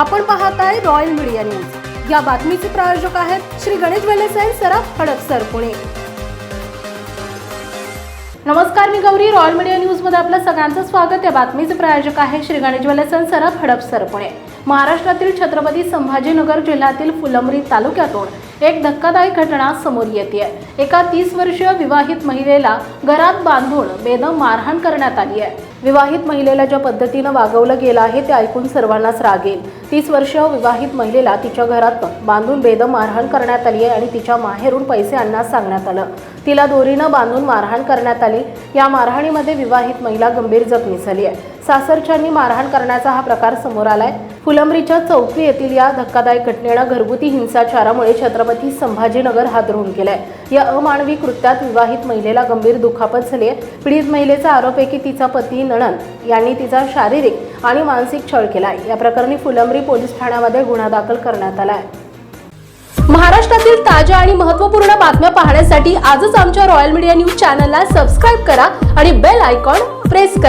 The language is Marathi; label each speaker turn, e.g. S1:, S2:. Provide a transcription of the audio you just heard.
S1: आपण पाहत आहे रॉयल मीडिया न्यूज या बातमीचे प्रायोजक आहेत श्री गणेश वेलेसाई अँड सराफ हडपसर पुणे. नमस्कार मी गौरी. रॉयल मीडिया न्यूजमध्ये आपलं सगळ्यांचं स्वागत. या बातमीचे प्रायोजक आहे श्री गणेश वेलेसन अँड सराफ हडपसर पुणे. महाराष्ट्रातील छत्रपती संभाजीनगर जिल्ह्यातील फुलंब्री तालुक्यातून एक धक्कादायक घटना समोर येते एका तीस वर्षीय विवाहित महिलेला घरात बांधून बेदम मारहाण करण्यात आली आहे. विवाहित महिलेला ज्या पद्धतीनं वागवलं गेलं आहे ते ऐकून सर्वांनाच राग येईल. तीस वर्षीय विवाहित महिलेला तिच्या घरात बांधून बेदम मारहाण करण्यात आली आहे आणि तिच्या माहेरून पैसे आणण्यास सांगण्यात आलं. तिला दोरीनं बांधून मारहाण करण्यात आली. या मारहाणीमध्ये विवाहित महिला गंभीर जखमी झाली आहे. सासरच्यांनी मारहाण करण्याचा हा प्रकार समोर आलाय. फुलंब्रीच्या चौकी येथील या धक्कादायक घटनेनं घरगुती हिंसाचारामुळे छत्रपती संभाजीनगर हादरवून गेलाय या अमानवी कृत्यात विवाहित महिलेला गंभीर दुखापत झाली आहे. पीडित महिलेचा आरोप आहे की तिचा पती नणन यांनी तिचा शारीरिक आणि मानसिक छळ केलाय. या प्रकरणी फुलंब्री पोलीस ठाण्यामध्ये गुन्हा दाखल करण्यात आलाय. महाराष्ट्रातील ताज्या आणि महत्त्वपूर्ण बातम्या पाहण्यासाठी आजच आमच्या रॉयल मीडिया न्यूज चॅनलला सबस्क्राईब करा आणि बेल आयकॉन प्रेस करा.